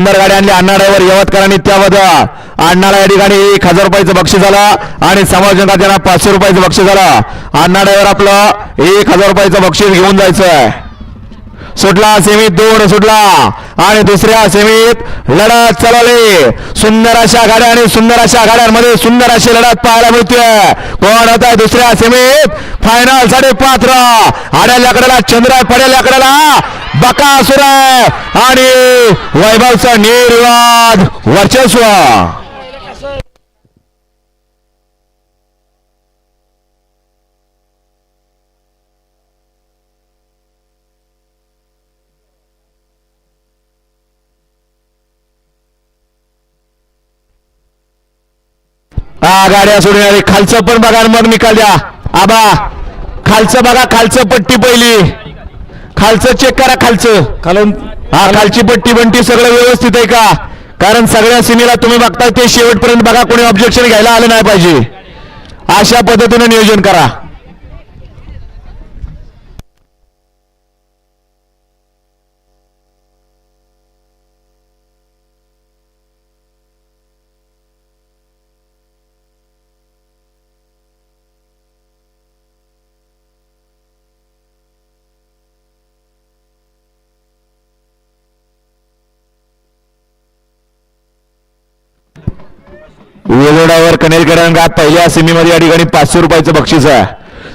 सुंदर गाडी आणली अण्णा ड्रायव्हर यवतकरांनी त्यामध्ये अण्णाला या ठिकाणी एक हजार रुपयाचं बक्षीस झालं आणि समाजकात त्यांना पाचशे रुपयाचं बक्षीस झालं अण्णा ड्रायव्हर आपलं एक हजार रुपयाचं बक्षीस घेऊन जायचं सुटला सेमीत दोन सुटला. आणि दुसऱ्या सेमीत लढत चालवली. सुंदर अशा गाड्या आणि सुंदर अशा गाड्यांमध्ये सुंदर अशी लढत पाहायला मिळते कोण होत आहे दुसऱ्या सेमीत? फायनलसाठी पात्र आड्याल्याकडेला चंद्र पड्याल्याकडेला बकासुर आणि वैभवचा निर्वाद वर्चस्व. हा गाड्या सोडून खालचं पण बघा मग निकाल द्या. आबा खालचं बघा खालचं पट्टी पहिली. खालचं चेक करा खालचं. खालून हा खालची पट्टी बंटी सगळं व्यवस्थित आहे का? कारण सगळ्या सिमीला तुम्ही बघताय ते शेवटपर्यंत बघा कोणी ऑब्जेक्शन घ्यायला आलं नाही पाहिजे. अशा पद्धतीने नियोजन करा. कनेलकरण कनेरकरांना पहिल्या सेमीमध्ये या ठिकाणी पाचशे रुपयाचं बक्षीस आहे.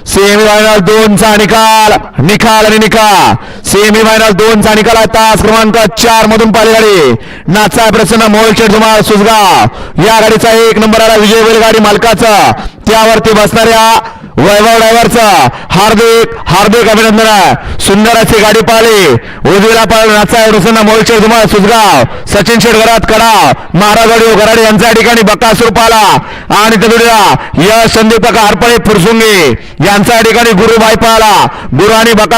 सेमी फायनल दोनचा निकाल. निकाल आणि निकाल. सेमी फायनल दोनचा निकाल आहे तास क्रमांक चार मधून पालेगाडी गाडी. नाचा प्रसन्न मोलशेठ धुमाळ सुजगाव. या गाडीचा एक नंबर आला विजय बैलगाडी मालकाचा. त्यावरती बसणाऱ्या वैभव ड्रायव्हरचा हार्दिक हार्दिक अभिनंदन. आहे सुंदर अशी गाडी पाहिली. उजवीला पाहिलं नाचा प्रसन्न मोलशेठ धुमाळ सुजगाव. सचिन शेठ घरात कडाव महाराज गराडे यांच्या ठिकाणी बकासूर पाला. आणि त्या यश संदीपक हरपळे फुरसुंगे. यांच्या ठिकाणी गुरुभाई पाहिला गुरु आणि बकासूर